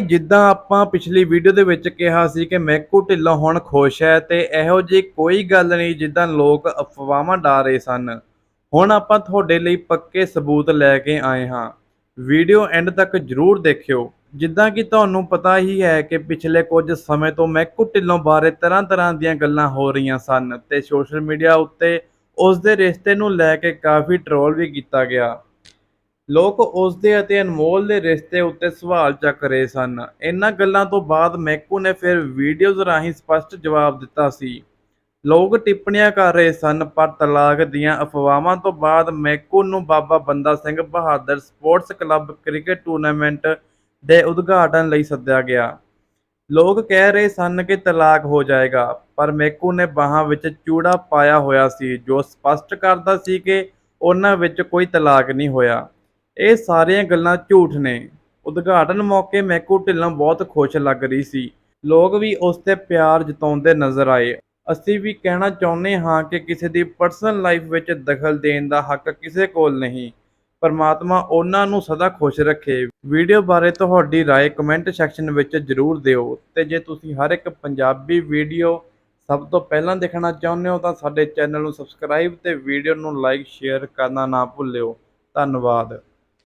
ਜਿੱਦਾਂ ਆਪਾਂ ਪਿਛਲੀ ਵੀਡੀਓ ਦੇ ਵਿੱਚ ਕਿਹਾ ਸੀ ਕਿ ਮੈਕੂ ਢਿੱਲੋਂ ਹੁਣ ਖੁਸ਼ ਹੈ, ਤੇ ਇਹੋ ਜਿਹੀ ਕੋਈ ਗੱਲ ਨਹੀਂ ਜਿੱਦਾਂ ਲੋਕ ਅਫਵਾਹਾਂ ਡਾ ਰਹੇ ਸਨ। ਹੁਣ ਆਪਾਂ ਤੁਹਾਡੇ ਲਈ ਪੱਕੇ ਸਬੂਤ ਲੈ ਕੇ ਆਏ ਹਾਂ। ਵੀਡੀਓ ਐਂਡ ਤੱਕ ਜਰੂਰ ਦੇਖਿਓ। ਜਿੱਦਾਂ ਕਿ ਤੁਹਾਨੂੰ ਪਤਾ ਹੀ ਹੈ ਕਿ ਪਿਛਲੇ ਕੁਝ ਸਮੇਂ ਤੋਂ ਮੈਕੂ ਢਿੱਲੋਂ ਬਾਰੇ ਤਰ੍ਹਾਂ ਤਰ੍ਹਾਂ ਦੀਆਂ ਗੱਲਾਂ ਹੋ ਰਹੀਆਂ ਸਨ, ਤੇ ਸੋਸ਼ਲ ਮੀਡੀਆ ਉੱਤੇ ਉਸ ਦੇ ਰਿਸ਼ਤੇ ਨੂੰ ਲੈ ਕੇ ਕਾਫੀ ਟਰੋਲ ਵੀ ਕੀਤਾ ਗਿਆ। ਲੋਕ ਉਸ ਦੇ ਅਤੇ ਅਨਮੋਲ ਦੇ ਰਿਸ਼ਤੇ ਉੱਤੇ ਸਵਾਲ ਚੱਕ ਰਹੇ ਸਨ। ਇਹਨਾਂ ਗੱਲਾਂ ਤੋਂ ਬਾਅਦ ਮੈਕੂ ਨੇ ਫਿਰ ਵੀਡੀਓਜ਼ ਰਾਹੀਂ ਸਪਸ਼ਟ ਜਵਾਬ ਦਿੱਤਾ ਸੀ। ਲੋਕ ਟਿੱਪਣੀਆਂ ਕਰ ਰਹੇ ਸਨ, ਪਰ ਤਲਾਕ ਦੀਆਂ ਅਫਵਾਹਾਂ ਤੋਂ ਬਾਅਦ ਮੈਕੂ ਨੂੰ Baba Banda Singh Bahadur sports club cricket tournament ਦੇ ਉਦਘਾਟਨ ਲਈ ਸੱਦਿਆ ਗਿਆ। ਲੋਕ ਕਹਿ ਰਹੇ ਸਨ ਕਿ ਤਲਾਕ ਹੋ ਜਾਏਗਾ, ਪਰ ਮੈਕੂ ਨੇ ਬਾਹਾਂ ਵਿੱਚ ਚੂੜਾ ਪਾਇਆ ਹੋਇਆ ਸੀ, ਜੋ ਸਪਸ਼ਟ ਕਰਦਾ ਸੀ ਕਿ ਉਹਨਾਂ ਵਿੱਚ ਕੋਈ ਤਲਾਕ ਨਹੀਂ ਹੋਇਆ। ਇਹ ਸਾਰੀਆਂ ਗੱਲਾਂ ਝੂਠ ਨੇ ਉਦਘਾਟਨ ਮੌਕੇ ਮੈਕੂ ਢਿੱਲੋਂ ਬਹੁਤ ਖੁਸ਼ ਲੱਗ ਰਹੀ ਸੀ ਲੋਕ ਵੀ ਉਸ ਤੇ ਪਿਆਰ ਜਤਾਉਂਦੇ ਨਜ਼ਰ ਆਏ ਅਸੀਂ ਵੀ ਕਹਿਣਾ ਚਾਹੁੰਦੇ ਹਾਂ ਕਿ ਕਿਸੇ ਦੀ ਪਰਸਨਲ ਲਾਈਫ ਵਿੱਚ ਦਖਲ ਦੇਣ ਦਾ ਹੱਕ ਕਿਸੇ ਕੋਲ ਨਹੀਂ ਪਰਮਾਤਮਾ ਉਹਨਾਂ ਨੂੰ ਸਦਾ ਖੁਸ਼ ਰੱਖੇ ਵੀਡੀਓ ਬਾਰੇ ਤੁਹਾਡੀ رائے ਕਮੈਂਟ ਸੈਕਸ਼ਨ ਵਿੱਚ ਜਰੂਰ ਦਿਓ ਤੇ ਜੇ ਤੁਸੀਂ ਹਰ ਇੱਕ ਪੰਜਾਬੀ ਵੀਡੀਓ ਸਭ ਤੋਂ ਪਹਿਲਾਂ ਦੇਖਣਾ ਚਾਹੁੰਦੇ ਹੋ ਤਾਂ ਸਾਡੇ ਚੈਨਲ ਨੂੰ ਸਬਸਕ੍ਰਾਈਬ ਤੇ ਵੀਡੀਓ ਨੂੰ ਲਾਈਕ ਸ਼ੇਅਰ ਕਰਨਾ ਨਾ ਭੁੱਲਿਓ ਧੰਨਵਾਦ